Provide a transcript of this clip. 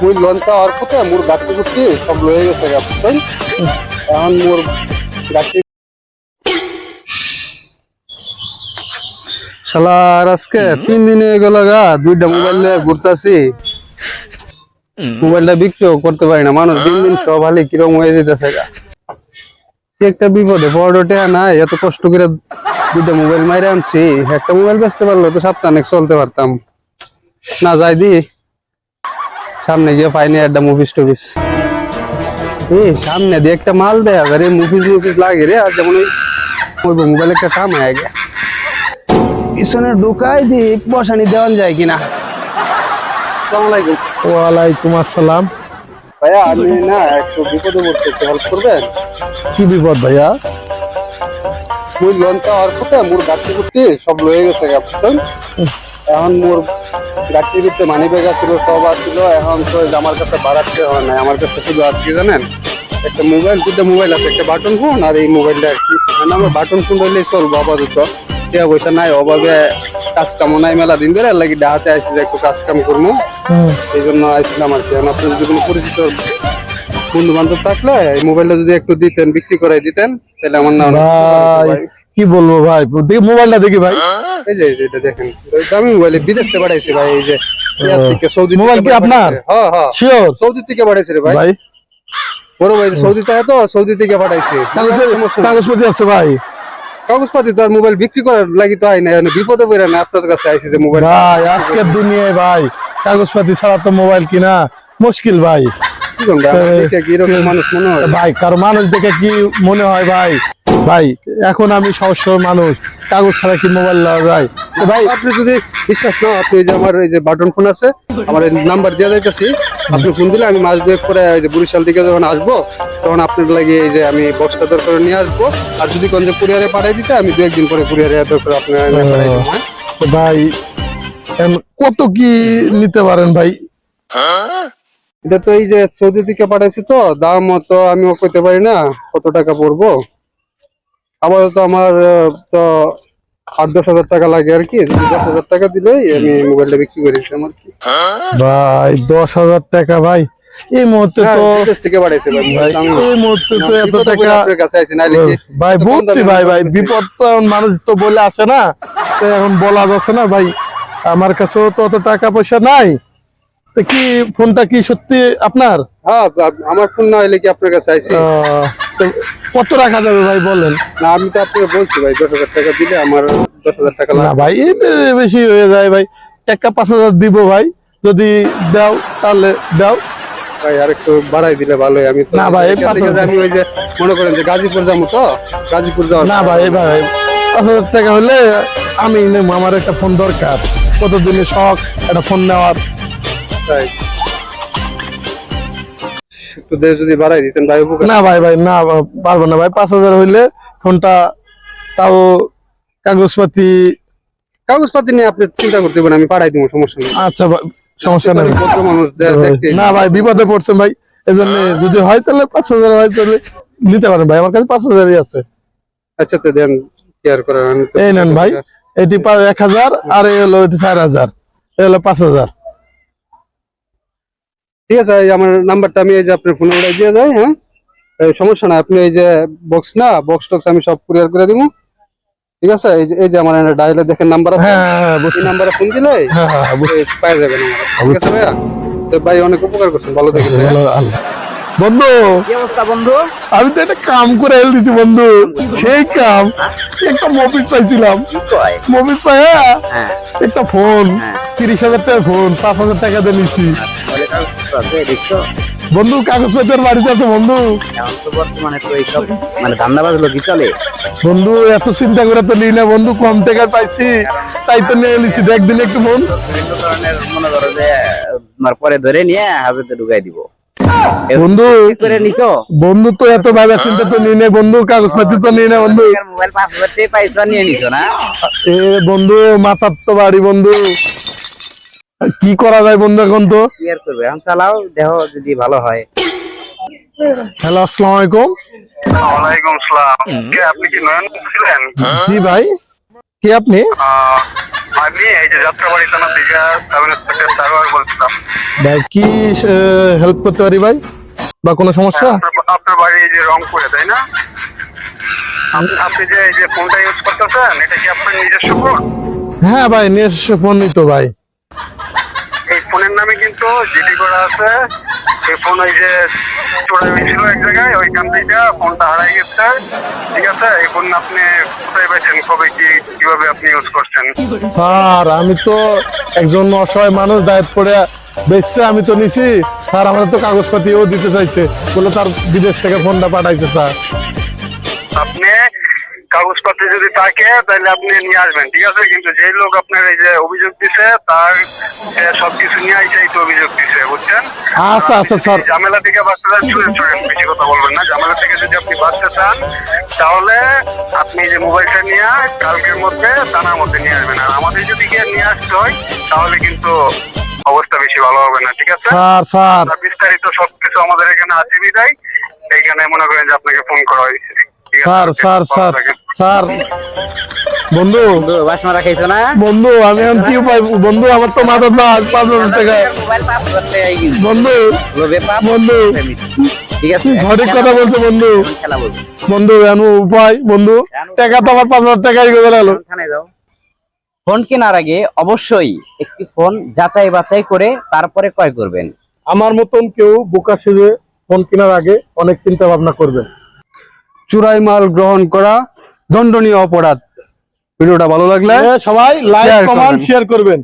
মুই লঞ্চা হওয়ার পথে মোর গাড়ি গুটি সব লয়ে গেছে বুঝছেন? এখন মোর গাড়ি শালার আজকে তিন দিন হয়ে গেল গা দুইটা মোবাইল নিয়ে ঘুরতাছি। মোবাইলটা বিক্রিও করতে পারি না মানুষ দিন দিন সব হালি কীরকম হয়ে যেতেছে গা। একটা বিপদে বড়টা না এত কষ্ট করে দুইটা মোবাইল মাইরে আনছি। একটা মোবাইল বেচতে পারল তো সাপ্তাহে চলতে পারতাম। না যাই দি। সামনে গিয়ে পাইনি একটা মুভিস টুভিস। এই সামনে দিয়ে একটা মাল দেয় আরে মুভিস মুভিস লাগে রে আর যেমন ওই মোবাইল একটা কাম হয়ে গে পিছনে ঢুকাই দি বসানি দেওয়ান যায় কিনা। ওয়ালাইকুম আসসালাম। ভাইয়া আমি না একটু বিপদে পড়তে একটু হেল্প করবেন? কি বিপদ ভাইয়া? মুই লঞ্চা হওয়ার পথে মোর গুটি সব লয়ে গেছে বুঝছেন? এখন মোর গাড়ির ভিতরে মানি ব্যাগ ছিল সব আছিল এখন তো আমার কাছে বাড়াচ্ছে হয় না আমার কাছে শুধু আজকে জানেন? একটা মোবাইল দুটো মোবাইল আছে একটা বাটন ফোন আর এই মোবাইলটা আর কি। মানে আমার বাটন ফোন হইলেই চলবো আপাতত। টিয়া পয়সা নাই অভাবে কাজ কাম নাই মেলা দিন ধরে। লাগি ডাহাতে আসি যে একটু কাজ কাম করব। এই জন্য আসছিলাম আর কি। এখন আপনার যদি কোনো পরিচিত বন্ধু বান্ধব থাকলে এই মোবাইলটা যদি একটু দিতেন বিক্রি করে দিতেন তাহলে আমার না কি বলব ভাই? দেখি মোবাইলটা দেখি ভাই? এই যে এটা দেখেন। এই দামি মোবাইল বিদেশ থেকে পাঠাইছে ভাই এই যে সৌদি মোবাইল থেকে কি আপনার? হ্যাঁ হ্যাঁ। শিওর সৌদি থেকে পাঠাইছে রে ভাই। ভাই। বড় ভাই সৌদি থেকে তো সৌদি থেকে পাঠাইছে। কাগজ- কাগজপত্র আছে ভাই। কাগজপাতি তো আর মোবাইল বিক্রি করার লাগি তো হয় না বিপদে পড়ে না আপনার কাছে আইছে যে মোবাইল ভাই আজকের দুনিয়ায় ভাই কাগজপাতি ছাড়া তো মোবাইল কিনা মুশকিল ভাই। কি করবে আমার দেখে কি এরকম মানুষ মনে হয়? ভাই কারও মানুষ দেখে কি মনে হয় ভাই? ভাই এখন আমি সহস্র মানুষ। কাগজ ছাড়া কি মোবাইল যায়? ভাই আপনি যদি বিশ্বাস না আপনি যে আমার এই যে বাটন ফোন আছে আমার নাম্বার দিয়ে যাইতেছি আপনি ফোন দিলে আমি মাস দুয়েক পরে এই যে বরিশাল থেকে যখন আসব তখন আপনার লাগে এই যে আমি বক্সটা দরকার নিয়ে আসব। আর যদি কোন যে কুরিয়ারে পাঠাই দিতে আমি দু একদিন পরে কুরিয়ারে দরকার আপনার এনে পাঠাই হ্যাঁ? তো ভাই কত কি নিতে পারেন ভাই? এটা তো এই যে সৌদি থেকে পাঠাইছি তো দাম তো আমিও কইতে পারি না কত টাকা পড়ব। আপাতত আমার তো আট দশ হাজার টাকা লাগে আর কি দশ হাজার টাকা দিলেই আমি মোবাইলটা বিক্রি করে দিতাম কি। ভাই দশ হাজার টাকা ভাই এই মুহূর্তে হ্যাঁ, তো থেকে ভাই এই মুহূর্তে তো এত টাকা ভাই বুঝছি ভাই ভাই বিপদ তো মানুষ তো বলে আসে না তো এখন বলা যাচ্ছে না ভাই আমার কাছেও তো অত টাকা পয়সা নাই। তো কি ফোনটা কি সত্যি আপনার? হ্যাঁ আমার ফোন না হইলে কি আপনার কাছে আইছি কত রাখা যাবে ভাই বলেন? না আমি তো আপনাকে বলছি ভাই দশ হাজার টাকা দিলে আমার দশ হাজার টাকা না ভাই বেশি হয়ে যায় ভাই টাকা পাঁচ হাজার দিব ভাই যদি দাও তাহলে দাও। ভাই আর একটু বাড়াই দিলে ভালোই আমি না ভাই, আমি ওই যে মনে করেন যে গাজীপুর যাব তো গাজীপুর যাওয়ার না ভাই ভাই পাঁচ হাজার টাকা হলে আমি আমার একটা ফোন দরকার। কতদিনের শখ একটা ফোন নেওয়ার। তাই। একটু দেশ যদি বাড়াই দিতেন ভাই উপকার। না ভাই ভাই না পারব না ভাই। পাঁচ হাজার হইলে ফোনটা তাও কাগজপাতি কাগজপাতি নিয়ে আপনি চিন্তা করতে পারেন আমি পাঠাই দিব সমস্যা নেই। আচ্ছা সমস্যা নেই। মানুষ না ভাই বিপদে পড়ছেন ভাই। এই জন্য যদি হয় তাহলে পাঁচ হাজার হয় তাহলে নিতে পারেন ভাই। আমার কাছে পাঁচ হাজারই আছে। আচ্ছা তো দেন কেয়ার এই নেন ভাই। এটি এক হাজার আর এই হলো এটি চার হাজার। এই হলো পাঁচ হাজার। ঠিক আছে এই আমার নাম্বারটা আমি এই যে আপনার ফোনে উড়াই দিয়ে যাই হ্যাঁ? এই সমস্যা না আপনি এই যে বক্স না বক্স টক্স আমি সব কুরিয়ার করে দিব। ঠিক আছে এই যে এই যে আমার ডায়ালে দেখেন নাম্বার আছে। হ্যাঁ হ্যাঁ হ্যাঁ এই বুঝছি নাম্বারে ফোন দিলে হ্যাঁ হ্যাঁ হ্যাঁ, পাওয়া যাবে ঠিক আছে ভাইয়া? তো ভাই অনেক উপকার করছেন ভালো দেখেন। ভালো, আল্লাহ। বন্ধু কি অবস্থা বন্ধু? আমি তো একটা কাম করে এল দিচ্ছি বন্ধু। সেই কাম একটা মফিস পাইছিলাম মফিস পাইয়া হ্যাঁ। একটা ফোন তিরিশ হাজার টাকা ফোন পাঁচ হাজার টাকা দিয়ে নিচ্ছি আছে বন্ধু কাগজপত্রের বাড়িতে আছে বন্ধু। এখন তো বর্তমানে তো এইসব মানে ধান্দাবাজ লোকই চলে। বন্ধু এত চিন্তা করে তো নিই না বন্ধু কম টাকার পাইছি। তাই তো নিয়ে নিচ্ছি দেখ দিন একটু বিভিন্ন ধরনের মনে করো যে পরে ধরে নিয়ে হাজতে ঢুকাই দিব। বন্ধু করে নিছো? বন্ধু তো এত ভাবে চিন্তা তো নিই না বন্ধু কাগজপাতি তো নিই না বন্ধু। মোবাইল হাজার পাইছো নিয়ে নিছো না? এ বন্ধু মাথার তো বাড়ি বন্ধু। কি করা যায় বন্ধু এখন তো? কি আর করবে। এখন চালাও দেখো যদি ভালো হয়। হ্যালো আসসালামু আলাইকুম। ওয়ালাইকুম সালাম। কে আপনি কি নয়ন ছিলেন জি ভাই। কি আপনি? আহ, আমি এই যে যাত্রাবাড়ি থানা দিঘা সাব ইন্সপেক্টর সার্ভার বলছিলাম। ভাই কি হেল্প করতে পারি ভাই? বা কোনো সমস্যা? আপনার- আপনার বাড়ি এই যে রংপুরে তাই না? আপ- আপনি যে এই যে ফোনটা ইউজ করতেছেন এটা কি আপনার নিজস্ব ফোন হ্যাঁ ভাই নিজস্ব ফোন তো ভাই। এই ফোনের নামে কিন্তু জিডি করা আছে। এই ফোন ওই যে চোরা হয়েছিল এক জায়গায় ওইখান থেকে ফোনটা হারাই গেছে। ঠিক আছে? এই ফোন আপনি কোথায় পাইছেন? কবে কি কীভাবে আপনি ইউজ করছেন? স্যার আমি তো একজন অসহায় মানুষ দায়িত্ব পড়ে বেশি আমি তো নিছি। স্যার আমার তো কাগজপাতিও দিতে চাইছে। বলে তার বিদেশ থেকে ফোনটা পাঠাইছে স্যার। আপনি কাগজপত্র যদি থাকে তাহলে আপনি নিয়ে আসবেন ঠিক আছে? কিন্তু যে লোক আপনার এই যে অভিযোগ দিছে তার সবকিছু নিয়ে আইসে এই তো অভিযোগ দিছে বুঝছেন? আচ্ছা, আচ্ছা, স্যার। ঝামেলা থেকে চান শুনে শুনেন বেশি কথা বলবেন না। ঝামেলা থেকে যদি আপনি বাঁচতে চান তাহলে আপনি যে মোবাইলটা নিয়ে কালকের মধ্যে থানার মধ্যে নিয়ে আসবেন। আর আমাদের যদি গিয়ে নিয়ে আসতে হয় তাহলে কিন্তু অবস্থা বেশি ভালো হবে না ঠিক আছে? Sir sir. বিস্তারিত সবকিছু আমাদের এখানে আছে বিদায়। এইখানে মনে করেন যে আপনাকে ফোন করা হয়েছে স্যার স্যার স্যার। স্যার। বন্ধু বন্ধু বাস মারা খাইছো না? বন্ধু আমি এখন কি উপায়? বন্ধু আমার তো বাস পাঁচ হাজার টাকা। বন্ধু বন্ধু ঠিক আছে সঠিক কথা বলছো বন্ধু। বন্ধু এখন উপায় বন্ধু টাকা তো আমার পাঁচ হাজার টাকাই গেল। ফোন কেনার আগে অবশ্যই একটি ফোন যাচাই বাছাই করে তারপরে ক্রয় করবেন। আমার মতন কেউ বোকা সেজে ফোন কেনার আগে অনেক চিন্তা ভাবনা করবেন চুরাই মাল গ্রহণ করা দণ্ডনীয় অপরাধ। ভিডিওটা ভালো লাগলে সবাই লাইক কমেন্ট শেয়ার করবেন।